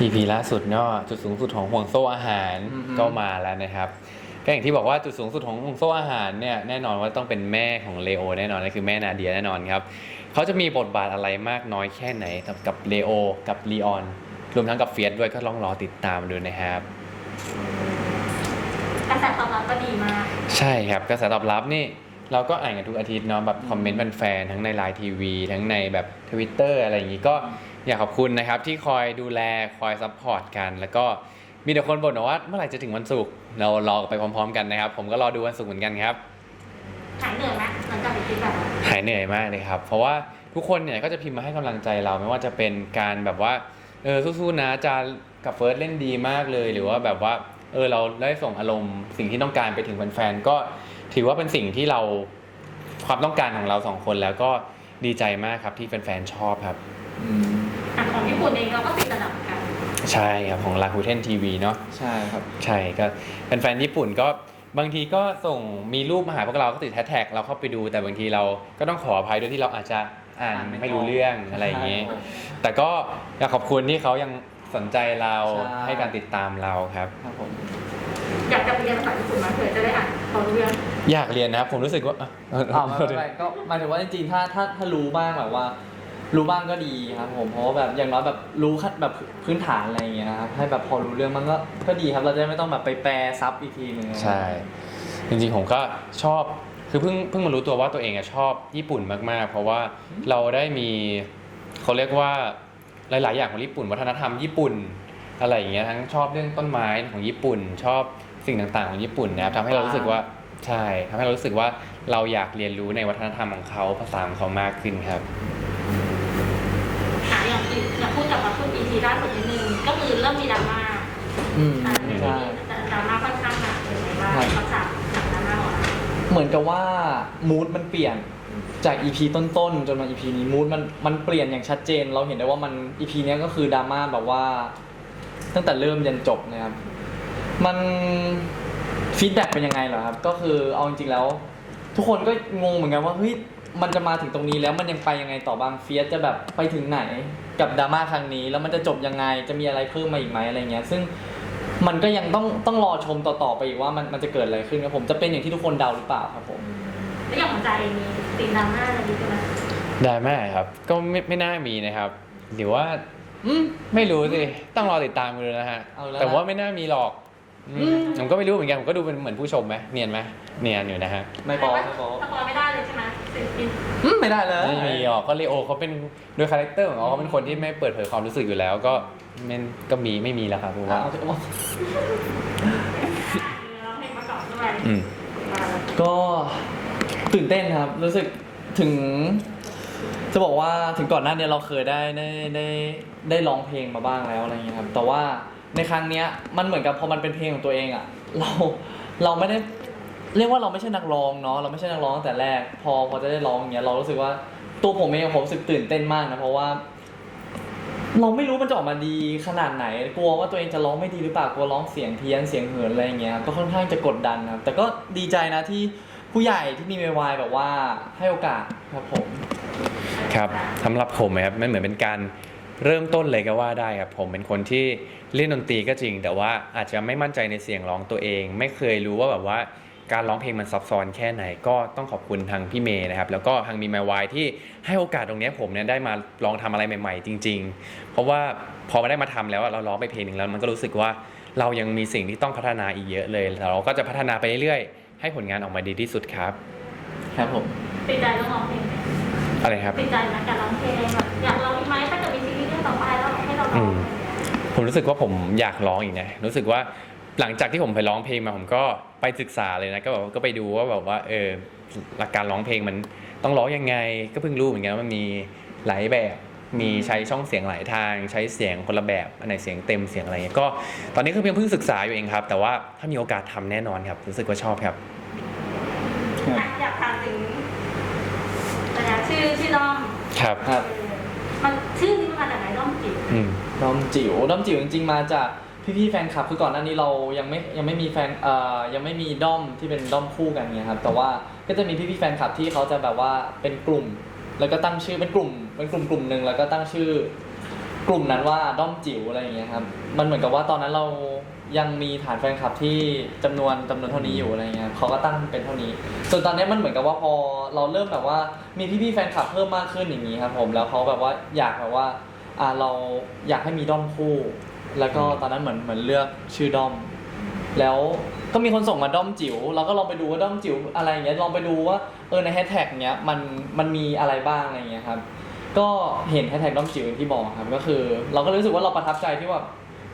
EP ล่าสุดเนาะจุดสูงสุดของห่วงโซ่อาหารอือฮึ ก็มาแล้วนะครับก็อย่างที่บอกว่าจุดสูงสุดของห่วงโซ่อาหารเนี่ยแน่นอนว่าต้องเป็นแม่ของเลโอแน่นอนนั่นคือแม่นาเดียแน่นอนครับเขาจะมีบทบาทอะไรมากน้อยแค่ไหนกับกับเลโอกับลีออนรวมทั้งกับเฟียสด้วยก็ลองรอติดตามดูนะครับ กระแสตอบรับก็ดีมากใช่ครับกระแสตอบรับนี่เราก็อ่านกันทุกอาทิตย์เนาะแบบคอมเมนต์แฟนๆทั้งในไลน์ทีวีทั้งในแบบทวิตเตอร์อะไรอย่างนี้ก็ อยากขอบคุณนะครับที่คอยดูแลคอยซัพพอร์ตกัน แล้วก็มีแต่คนบ่นว่าเมื่อไหร่จะถึงวันศุกร์เรารอไปพร้อม ๆ กันนะครับ ผมก็รอดูวันศุกร์เหมือนกันครับหายเหนื่อยไหมหลังจากไปคิดแบบนั้นหายเหนื่อยมากเลยครับ เพราะว่าทุกคนเนี่ยก็จะพิมพ์มาให้กำลังใจเราไม่ว่าจะเป็นการแบบว่าเออสู้ๆนะจากับเฟิร์สเล่นดีมากเลย หรือว่าแบบว่าเออเราได้ส่งอารมณ์สิ่งที่ต้องการไปถึงแฟนๆก็ถือว่าเป็นสิ่งที่เราความต้องการของเราสองคนแล้วก็ดีใจมากครับที่แฟนๆชอบครับ อืมอะ ของญี่ปุ่นเองเราก็ติดระดับเหมือนกัน ใช่ครับของ Rakuten TV เนาะใช่ครับ ใช่ก็แฟนๆญี่ปุ่นก็บางทีก็ส่งมีรูปมาหาพวกเราก็ติดแฮชแท็กเราเข้าไปดูแต่บางทีเราก็ต้องขออภัยด้วยที่เราอาจจะอ่านอ่านไม่ไม่รู้เรื่องอะไรอย่างนี้ ใช่แต่ก็อยากขอบคุณที่เขายังสนใจเราใช่ ให้การติดตามเราครับ ครับผมอยากจะไปเรียนภาษาญี่ปุ่นมาเผื่อจะได้อ่านเขารู้เรื่องอยากเรียนนะครับผมรู้สึกว่าอะ อ่าไม่เป็นไรก็หมายถึงว่าจริงๆถ้าถ้าถ้ารู้บ้างแบบว่า รู้บ้างก็ดีครับผมเพราะว่าแบบอย่างน้อยแบบรู้ขั้นแบบพื้นฐานอะไรอย่างเงี้ยนะครับให้แบบพอรู้เรื่องมันก็ก็ดีครับเราจะได้ไม่ต้องแบบไปแปลซับอีกทีหนึ่งใช่ จริงๆผมก็ชอบคือเพิ่งเพิ่งมารู้ตัวว่าตัวเองอะชอบญี่ปุ่นมากๆ เพราะว่าเราได้มีเขาเรียกว่าหลาย ๆ อย่างของญี่ปุ่น วัฒนธรรมญี่ปุ่นอะไรอย่างเงี้ยทั้งชอบเรื่องต้นไม้ของญี่ปุ่น ชอบสิ่งต่างๆ ของญี่ปุ่นนะครับทำให้เรารู้สึกว่าใช่ทำให้เรารู้สึกว่าเราอยากเรียนรู้ในวัฒนธรรมของเขาภาษาของเขามากขึ้นครับ ล่าสุดนิดนึงก็คือเริ่มมีดราม่าอืมอะใช่ดราม่าค่อนข้างหนักเลยไหมว่าครับภาษาหนักดราม่าของเราเหมือนกับว่ามูดมันเปลี่ยนจาก EP ต้นๆ จนมา EP นี้มูดมันมันเปลี่ยนอย่างชัดเจน เราเห็นได้ว่ามัน EP เนี้ยก็คือดราม่าแบบว่า ตั้งแต่เริ่มยันจบนะครับ มันฟีดแบ็กเป็นยังไงเหรอครับ ก็คือเอาจริงๆแล้ว ทุกคนก็งงเหมือนกันว่าเฮ้ย มันจะมาถึงตรงนี้แล้วมันยังไปยังไงต่อบ้างเฟียสจะแบบไปถึงไหนกับดราม่าครั้งนี้ แล้วมันจะจบยังไงจะมีอะไรเพิ่มมาอีกไหมอะไรเงี้ย ซึ่งมันก็ยังต้องต้องรอชมต่อๆไปอีกว่ามันมันจะเกิดอะไรขึ้นครับผมจะเป็นอย่างที่ทุกคนเดาหรือเปล่าครับผมแล้วอย่างของใจเองมีติดดราม่าอะไรดีไหมได้ไหมครับ ก็ไม่ไม่น่ามีนะครับ หรือว่าอืม ไม่รู้สิต้องรอติดตามกันดูนะฮะเอาแล้วแต่ว่าไม่น่ามีหรอกอืมอืม ผมก็ไม่รู้เหมือนกันผมก็ดูเป็นเหมือนผู้ชมไหมเนียนไหมเนียนอยู่นะฮะไม่บอกไม่บอก สปอยไม่ได้เลยใช่ไหมสิ่งที่ อืมไม่ได้เลยไม่มีหรอกก็เลโอเขาเป็นโดยคาแรคเตอร์ของเขาเขาเป็นคนที่ไม่เปิดเผยความรู้สึกอยู่แล้ว ก็มันก็มีไม่มีแล้วครับผมอะว่าเอาเถอะร้องเพลงประกอบด้วยอืมก็ตื่นเต้นครับ รู้สึกถึง จะบอกว่าถึงก่อนหน้าเนี้เราเคยได้ได้ได้ได้ร้องเพลงมาบ้างแล้วอะไรอย่างเงี้ยครับ แต่ว่าในครั้งเนี้ยมันเหมือนกับพอมันเป็นเพลงของตัวเองอะ เราเราไม่ได้ เรียกว่าเราไม่ใช่นักร้องเนาะเราไม่ใช่นักร้องตั้งแต่แรก พอพอจะได้ร้องอย่างเงี้ยเรารู้สึกว่าตัวผมเองผมรู้สึกตื่นเต้นมากนะเพราะว่า เราไม่รู้มันจะออกมาดีขนาดไหน กลัวว่าตัวเองจะร้องไม่ดีหรือเปล่ากลัวร้องเสียงเพี้ยนเสียงเหินอะไรอย่างเงี้ยก็ค่อนข้างจะกดดันครับแต่ก็ดีใจนะที่ผู้ใหญ่ที่มีเมวายแบบว่าให้โอกาสครับผม ครับสำหรับผมนะครับมันเหมือนเป็นการเริ่มต้นเลยก็ว่าได้ครับผมเป็นคนที่เล่นดนตรีก็จริง แต่ว่าอาจจะไม่มั่นใจในเสียงร้องตัวเอง ไม่เคยรู้ว่าแบบว่า การร้องเพลงมันซับซ้อนแค่ไหนก็ต้องขอบคุณทางพี่เมย์นะครับแล้วก็ทางมีไมวายที่ให้โอกาสตรงเนี้ยผมเนี่ยได้มาลองทำอะไรใหม่ ๆ จริง ๆ เพราะว่าพอมาได้มาทำแล้วอะเราร้องไปเพลงหนึ่งแล้วมันก็รู้สึกว่าเรายังมีสิ่งที่ต้องพัฒนาอีกเยอะเลยแล้วเราก็จะพัฒนาไปเรื่อยๆ ให้ผลงานออกมาดีที่สุดครับ ครับผมติดใจเรื่องร้องเพลงไหมอะไรครับติดใจไหมการร้องเพลงแบบอยากร้องอีกไหมถ้าเกิดมีซีรีส์เรื่องต่อไปแล้วให้เราร้องอะไรอย่างเงี้ยผมรู้สึกว่าผมอยากร้องอีกนะรู้สึกว่า หลังจากที่ผมไปร้องเพลงมาผมก็ไปศึกษาเลยนะก็แบบว่าก็ไปดูว่าแบบว่าเออหลักการร้องเพลงมันต้องร้องยังไง ก็เพิ่งรู้เหมือนกันว่ามันมีหลายแบบมีใช้ช่องเสียงหลายทาง ใช้เสียงคนละแบบอันไหนเสียงเต็มเสียงอะไรเงี้ยก็ตอนนี้คือเพียงเพิ่งศึกษาอยู่เองครับ แต่ว่าถ้ามีโอกาสทำแน่นอนครับ รู้สึกว่าชอบครับอะอยากถามถึงแต่ละชื่อชื่อด้อมครับครับเออมันชื่อนี้มันมาจากไหนด้อมจิ๋วอืมด้อมจิ๋วด้อมจิ๋วจริงๆมาจาก พี่ๆแฟนคลับคือก่อนหน้านี้เรายังไม่ยังไม่มีแฟนเอ่อยังไม่มีด้อมที่เป็นด้อมคู่กันเนี่ยครับแต่ว่าก็จะมีพี่ๆแฟนคลับที่เขาจะแบบว่าเป็นกลุ่ม แล้วก็ตั้งชื่อเป็นกลุ่มเป็นกลุ่มกลุ่มหนึ่งแล้วก็ตั้งชื่อกลุ่มนั้นว่าด้อมจิ๋วอะไรอย่างเงี้ยครับมันเหมือนกับว่าตอนนั้นเรายังมีฐานแฟนคลับที่จำนวนจำนวนเท่านี้อยู่อะไรเงี้ยเขาก็ตั้งเป็นเท่านี้ ส่วนตอนนี้มันเหมือนกับว่าพอเราเริ่มแบบว่ามีพี่ๆแฟนคลับเพิ่มมากขึ้นอย่างนี้ครับผมแล้วเขาแบบว่าอยากแบบว่าอ่าเราอยากให้มีด้อมคู่ แล้วก็ตอนนั้นเหมือนเหมือนเลือกชื่อด้อม แล้วก็มีคนส่งมาด้อมจิ๋วเราก็ลองไปดูว่าด้อมจิ๋วอะไรอย่างเงี้ยลองไปดูว่าเออในแฮชแท็กเนี้ยมันมันมีอะไรบ้างอะไรอย่างเงี้ยครับก็เห็นแฮชแท็กด้อมจิ๋วอย่างที่บอกครับก็คือ เราก็รู้สึกว่าเราประทับใจที่ว่า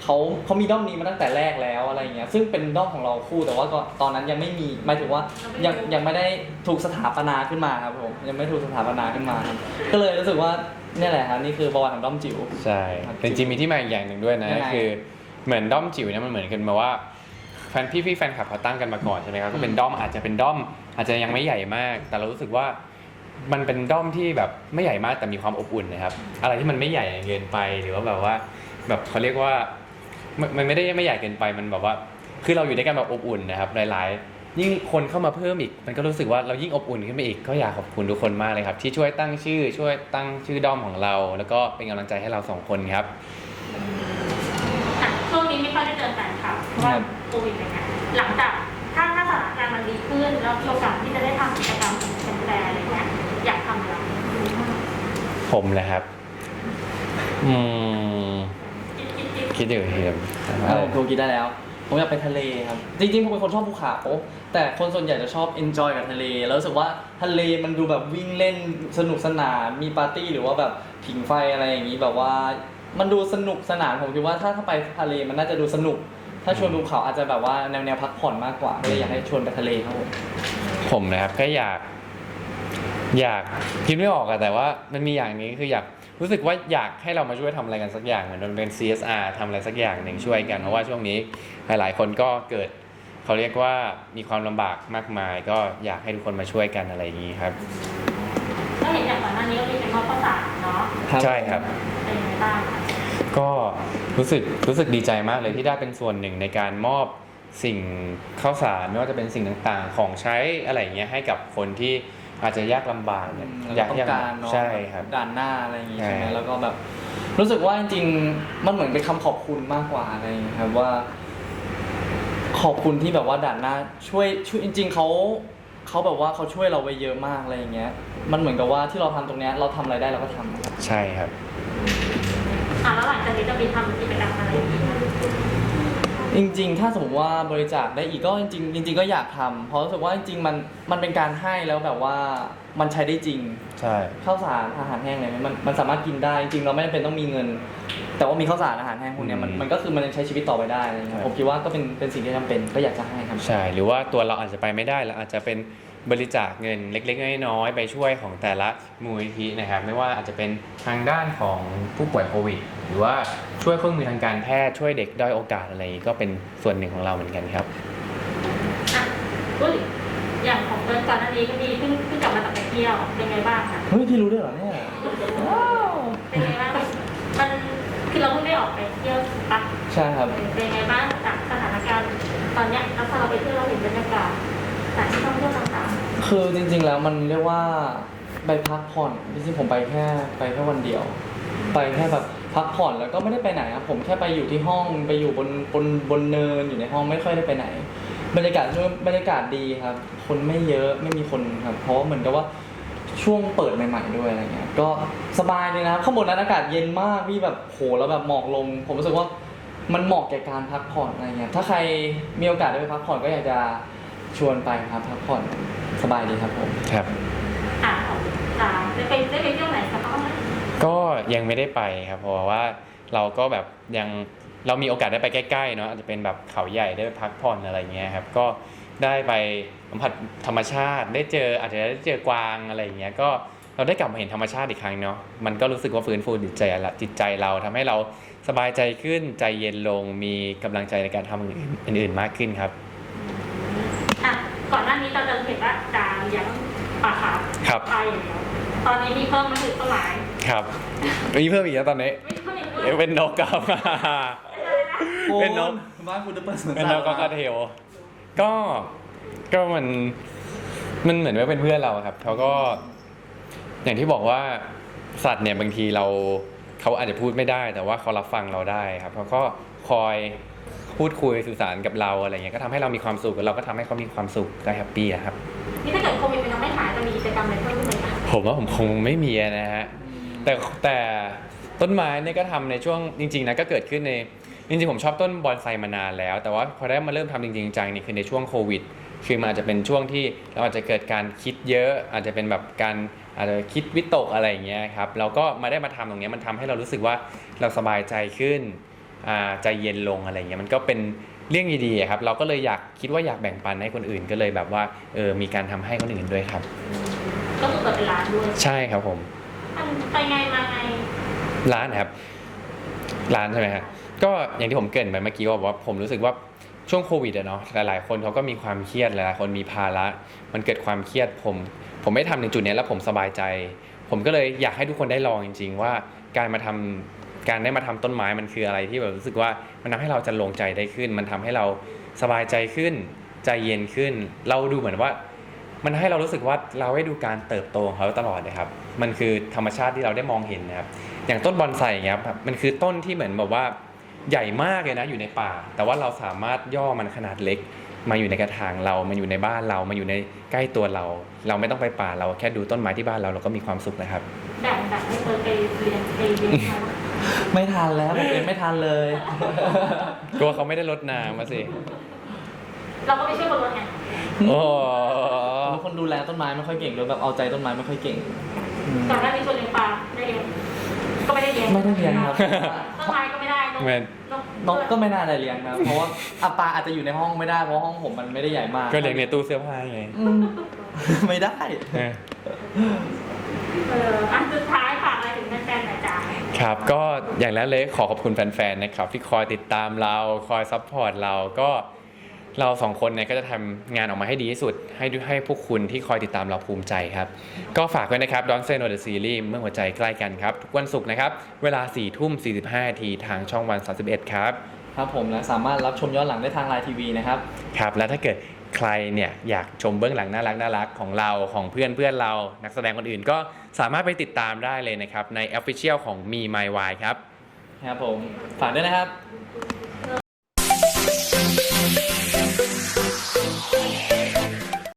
เขาเขามีด้อมนี้มาตั้งแต่แรกแล้วอะไรอย่างเงี้ยซึ่งเป็นด้อมของเราคู่แต่ว่าก็ตอนนั้นยังไม่มีหมายถึงว่ายังยังไม่ได้ถูกสถาปนาขึ้นมาครับผมยังไม่ถูกสถาปนาขึ้นมา ก็เลยรู้สึกว่า นี่ยแหละครับนี่คือประวัติของด้อมจิ๋ว ใช่ครับแต่จริงๆมีที่มาอีกอย่างหนึ่งด้วยนะ ยังไงคือเหมือนด้อมจิ๋วเนี่ยมันเหมือนกันมาว่าแฟนพี่พี่ๆแฟนคลับเขาตั้งกันมาก่อนใช่ไหมครับก็เป็นด้อมอาจจะเป็นด้อม อาจจะยังไม่ใหญ่มาก แต่เรารู้สึกว่ามันเป็นด้อมที่แบบไม่ใหญ่มากแต่มีความอบอุ่นนะครับ อะไรที่มันไม่ใหญ่เกินไปหรือว่าแบบว่า แบบเขาเรียกว่ามันมันไม่ได้ไม่ใหญ่เกินไปมันแบบว่า คือเราอยู่ด้วยกันแบบอบอุ่นนะครับหลายๆ ยิ่งคนเข้ามาเพิ่มอีก มันก็รู้สึกว่าเรายิ่งอบอุ่นขึ้นไปอีกก็อยากขอบคุณทุกคนมากเลยครับ ที่ช่วยตั้งชื่อ ช่วยตั้งชื่อด้อมของเรา แล้วก็เป็นกำลังใจให้เราสองคนครับอะช่วงนี้ไม่ค่อยได้เจอแฟนคลับเพราะว่าครับโควิดอะไรเงี้ยหลังจากถ้าถ้าสถานการณ์มันดีขึ้นแล้วมีโอกาสที่จะได้ทำกิจกรรมเป็นแฟนอะไรเงี้ยอยากทำอะไรผมเลยครับ อืมคิดคิดคิด คิดอยู่เฮียมเออผมคิดได้แล้ว ผมอยากไปทะเลครับ จริงๆผมเป็นคนชอบภูเขา แต่คนส่วนใหญ่จะชอบ enjoy กับทะเล แล้วรู้สึกว่าทะเลมันดูแบบวิ่งเล่นสนุกสนานมีปาร์ตี้หรือว่าแบบผิงไฟอะไรอย่างนี้แบบว่า มันดูสนุกสนานผมคิดว่าถ้าถ้าไปทะเลมันน่าจะดูสนุก ถ้าชวนภูเขาอาจจะแบบว่าแนวแนวพักผ่อนมากกว่าก็เลยอยากให้ชวนไปทะเลครับผมผมนะครับก็อยาก อยากคิดไม่ออกอะแต่ว่ามันมีอย่างนี้คืออยาก รู้สึกว่าอยากให้เรามาช่วยทำอะไรกันสักอย่างเหมือนมันเป็น CSR ทำอะไรสักอย่างหนึ่งช่วยกัน เพราะว่าช่วงนี้หลายๆ คนก็เกิดเขาเรียกว่ามีความลำบากมากมาย ก็อยากให้ทุกคนมาช่วยกันอะไรอย่างนี้ครับก็เห็นอย่างก่อนหน้านี้ก็มีเป็นมอบข้าวสารเนาะใช่ครับเป็นยังไงบ้างคะก็รู้สึกรู้สึกดีใจมากเลยที่ได้เป็นส่วนหนึ่งในการมอบสิ่งข้าวสารไม่ว่าจะเป็นสิ่งต่างๆ ของใช้อะไรอย่างเงี้ยให้กับคนที่ อาจจะยากลำบากเนี่ยแล้วยากก็ต้องการเนาะใช่ครับด่านหน้าอะไรอย่างงี้ใช่ไหมใช่แล้วก็แบบ รู้สึกว่าจริงๆมันเหมือนเป็นคำขอบคุณมากกว่าอะไรอย่างเงี้ยครับว่า ขอบคุณที่แบบว่าด่านหน้า ช่วยช่วยจริง ๆเขาเขาแบบว่าเขาช่วยเราไว้เยอะมากอะไรอย่างเงี้ย มันเหมือนกับว่าที่เราทำตรงเนี้ยเราทำอะไรได้เราก็ทำครับใช่ครับอะแล้วหลังจากนี้จะมีทำกิจกรรมอะไรอีกไหม จริงๆ ถ้าสมมติว่าบริจาคได้อีกก็จริงๆจริง ๆ ก็อยากทำเพราะรู้สึกว่าจริงๆมันมันเป็นการให้แล้วแบบว่ามันใช้ได้จริงใช่ ข้าวสารอาหารแห้งอะไรเนี่ยมันมันสามารถกินได้จริงๆเราไม่จำเป็นต้องมีเงิน แต่ว่ามีข้าวสารอาหารแห้งพวกเนี้ยมันอืมมันก็คือมันยังใช้ชีวิตต่อไปได้อะไรเงี้ยใช่ ผมคิดว่าก็เป็นเป็นสิ่งที่จำเป็นก็อยากจะให้ครับ ใช่ หรือว่าตัวเราอาจจะไปไม่ได้เราอาจจะเป็น บริจาคเงินเล็กๆน้อยๆไปช่วยของแต่ละมูลนิธินะครับ ไม่ว่าอาจจะเป็นทางด้านของผู้ป่วยโควิด หรือว่าช่วยเครื่องมือทางการแพทย์ช่วยเด็กด้อยโอกาสอะไรอย่างนี้ก็เป็นส่วนหนึ่งของเราเหมือนกันครับอะอุ้ยอย่างของเดินก่อนหน้านี้ก็มีเพิ่งเพิ่งกลับมาจากไปเที่ยวเป็นไงบ้างคะเฮ้ยพี่รู้ด้วยเหรอเนี่ยว้าวเป็นไงบ้างมันคือเราเพิ่งได้ออกไปเที่ยวปะใช่ครับเป็นไงบ้างจากสถานการณ์ตอนเนี้ยแล้วพอเราไปเที่ยวเราเห็นบรรยากาศ สถานที่ท่องเที่ยวต่างคือจริงๆแล้วมันเรียกว่าไปพักผ่อนจริงๆผมไปแค่ไปแค่วันเดียว ไปแค่แบบพักผ่อนแล้วก็ไม่ได้ไปไหนครับผมแค่ไปอยู่ที่ห้องไปอยู่บนบนบนเนินอยู่ในห้องไม่ค่อยได้ไปไหน บรรยากาศช่วงบรรยากาศดีครับ คนไม่เยอะไม่มีคนครับเพราะว่าเหมือนกับว่าช่วงเปิดใหม่ ๆด้วยอะไรเงี้ยก็สบายเลยนะครับข้างบนนั้นอากาศเย็นมากพี่แบบโหแล้วแบบหมอกลง ผมรู้สึกว่ามันเหมาะแก่การพักผ่อนอะไรเงี้ยถ้าใครมีโอกาสได้ไปพักผ่อนก็อยากจะ ชวนไปครับพักผ่อนสบายดีครับผม ครับๆอะของจาได้ไปได้ไปเที่ยวไหนกันบ้างไหมก็ยังไม่ได้ไปครับเพราะว่าเราก็แบบยังเรามีโอกาสได้ไปใกล้ๆเนาะอาจจะเป็นแบบเขาใหญ่ได้ไปพักผ่อนอะไรเงี้ยครับก็ได้ไปสัมผัสธรรมชาติ ได้เจออาจจะได้เจอกวางอะไรอย่างเงี้ยก็เราได้กลับมาเห็นธรรมชาติอีกครั้งเนาะมันก็รู้สึกว่าฟื้นฟูจิตใจละจิตใจเราทำให้เราสบายใจขึ้นใจเย็นลงมีกำลังใจในการทำอื่นๆมากขึ้นครับอะ ก่อนหน้านี้เราจะเห็นว่าจาเลี้ยงปลาคาร์ฟครับ ไปอย่างเดียวตอนนี้มีเพิ่มมาถึงเท่าไหร่ครับ มีเพิ่มอีกแล้วตอนนี้ ไม่เพิ่มอีกเอ๊ะเป็นนกครับ เป็นนก บ้านคุณจะเปิดสวนเป็นสัเราตว์ก็กระเทลก็ก็มันมันเหมือนว่าเป็นเพื่อนเราครับเขาก็ อย่างที่บอกว่าสัตว์เนี่ยบางทีเราเขาอาจจะพูดไม่ได้ แต่ว่าเขารับฟังเราได้ครับเขาก็คอย พูดคุยสื่อสารกับเราอะไรเงี้ยก็ทำให้เรามีความสุขแล้วเราก็ทำให้เขามีความสุขก็แฮปปี้อะครับนี่ถ้าเกิดโควิดมันยังไม่หายจะมีกิจกรรมอะไรเพิ่มขึ้นไหมคะผมว่าผมคงไม่มีนะฮะแต่แต่ต้นไม้เนี่ยก็ทำในช่วงจริง ๆนะก็เกิดขึ้นในจริงๆผมชอบต้นบอนไซมานานแล้ว แต่ว่าพอได้มาเริ่มทำจริงๆจังๆนี่คือในช่วงโควิด คือมันอาจจะเป็นช่วงที่เราอาจจะเกิดการคิดเยอะ อาจจะเป็นแบบการอาจจะคิดวิตกอะไรอย่างเงี้ยครับเราก็มาได้มาทำตรงเนี้ยมันทำให้เรารู้สึกว่าเราสบายใจขึ้นอ่า ใจเย็นลงอะไรเงี้ยมันก็เป็นเรื่องดีๆอะครับ เราก็เลยอยากคิดว่าอยากแบ่งปันให้คนอื่นก็เลยแบบว่าเออมีการทำให้คนอื่นด้วยครับก็คือเปิดเป็นร้านด้วยใช่ครับผมมันไปไงมาไงร้านนะครับ ร้านใช่ไหมฮะก็อย่างที่ผมเกรินไปเมื่อกี้ว่าว่าผมรู้สึกว่าช่วงโควิดอะเนาะหลายๆ คนเขาก็มีความเครียดหลายๆคนมีภาระ มันเกิดความเครียดผม ผมไม่ทำในจุดเนี้ยแล้วผมสบายใจ ผมก็เลยอยากให้ทุกคนได้ลองจริง ๆ ว่าการมาทำ การได้มาทำต้นไม้มันคืออะไรที่แบบรู้สึกว่ามันทำให้เราจะลงใจได้ขึ้น มันทำให้เราสบายใจขึ้น ใจเย็นขึ้น เราดูเหมือนว่า มันให้เรารู้สึกว่าเราได้ดูการเติบโตของเขาตลอดเลยครับ มันคือธรรมชาติที่เราได้มองเห็นนะครับ อย่างต้นบอนไซอย่างเงี้ยครับมันคือต้นที่เหมือนแบบว่าใหญ่มากเลยนะอยู่ในป่า แต่ว่าเราสามารถย่อมันขนาดเล็ก มาอยู่ในกระถางเรามาอยู่ในบ้านเรามาอยู่ในใกล้ตัวเรา เราไม่ต้องไปป่าเราแค่ดูต้นไม้ที่บ้านเราเราก็มีความสุขนะครับแบ่งแบบให้เปิดไปเรียนไปเรียน ไม่ทันแล้วผมเองไม่ทันเลย กลัวเขาไม่ได้ลดน้ำมาสิเราก็ไม่ใช่คนรถไงโอ้เป็นคนดูแลต้นไม้ไม่ค่อยเก่งด้วยแบบเอาใจต้นไม้ไม่ค่อยเก่งอืมก่อนหน้านี้ชวนเลี้ยงปลาได้เลี้ยงก็ไม่ได้เลี้ยงไม่ได้เลี้ยงครับต้นไม้ก็ไม่ได้นกเหมือนนกก็ไม่น่าได้เลี้ยงนะเพราะว่าอาปลาอาจจะอยู่ในห้องไม่ได้เพราะห้องผมมันไม่ได้ใหญ่มากก็เลี้ยงในตู้เสื้อผ้าไงอืมไม่ได้ เออเอออันสุดท้าย ครับก็อย่างแรกเลยขอขอบคุณแฟนๆนะครับที่คอยติดตามเราคอยซัพพอร์ตเราก็เราสองคนเนี่ยก็จะทำงานออกมาให้ดีที่สุด ให้ด้วยให้พวกคุณที่คอยติดตามเราภูมิใจครับ ก็ฝากไว้นะครับ Don't Say No The Series เมื่อหัวใจใกล้กันครับ ทุกวันศุกร์นะครับ เวลา4ทุ่ม45นาทีทางช่องวัน 31 ครับ ครับผมและสามารถรับชมย้อนหลังได้ทางไลน์ทีวีนะครับ ครับ แล้วถ้าเกิด ใครเนี่ยอยากชมเบื้องหลังน่ารักน่ารักของเราของเพื่อนเพื่อนเรา นักแสดงคนอื่นก็สามารถไปติดตามได้เลยนะครับ ใน Official ของ Me My Why ครับ ครับผม ฝากด้วยนะครับ